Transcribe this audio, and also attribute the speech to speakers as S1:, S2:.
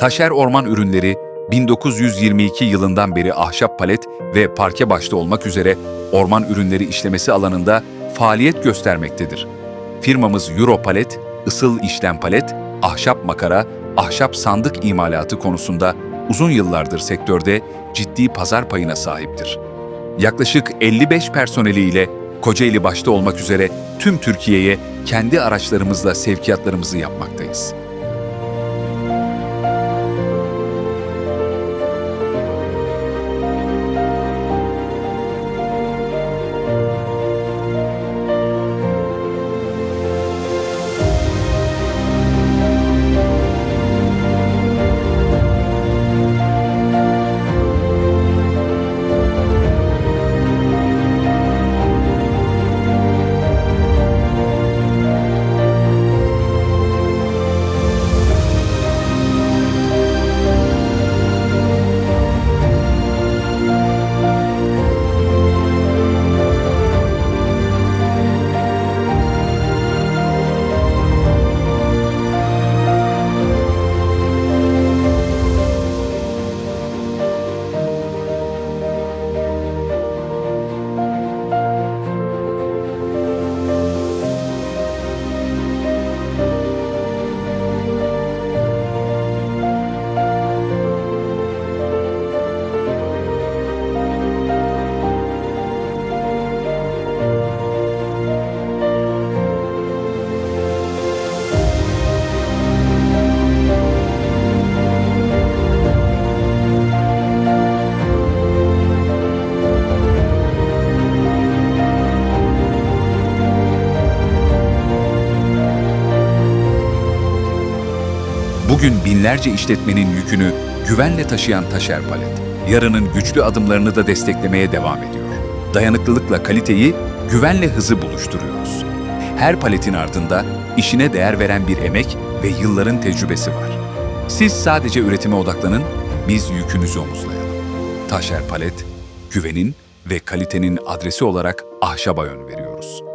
S1: Taşer Orman Ürünleri 1922 yılından beri ahşap palet ve parke başta olmak üzere orman ürünleri işlemesi alanında faaliyet göstermektedir. Firmamız Euro Palet, ısıl işlem palet, ahşap makara, ahşap sandık imalatı konusunda uzun yıllardır sektörde ciddi pazar payına sahiptir. Yaklaşık 55 personeliyle Kocaeli başta olmak üzere tüm Türkiye'ye kendi araçlarımızla sevkiyatlarımızı yapmaktayız. Bugün binlerce işletmenin yükünü güvenle taşıyan Taşer Palet, yarının güçlü adımlarını da desteklemeye devam ediyor. Dayanıklılıkla kaliteyi, güvenle hızı buluşturuyoruz. Her paletin ardında işine değer veren bir emek ve yılların tecrübesi var. Siz sadece üretime odaklanın, biz yükünüzü omuzlayalım. Taşer Palet, güvenin ve kalitenin adresi olarak ahşaba yön veriyoruz.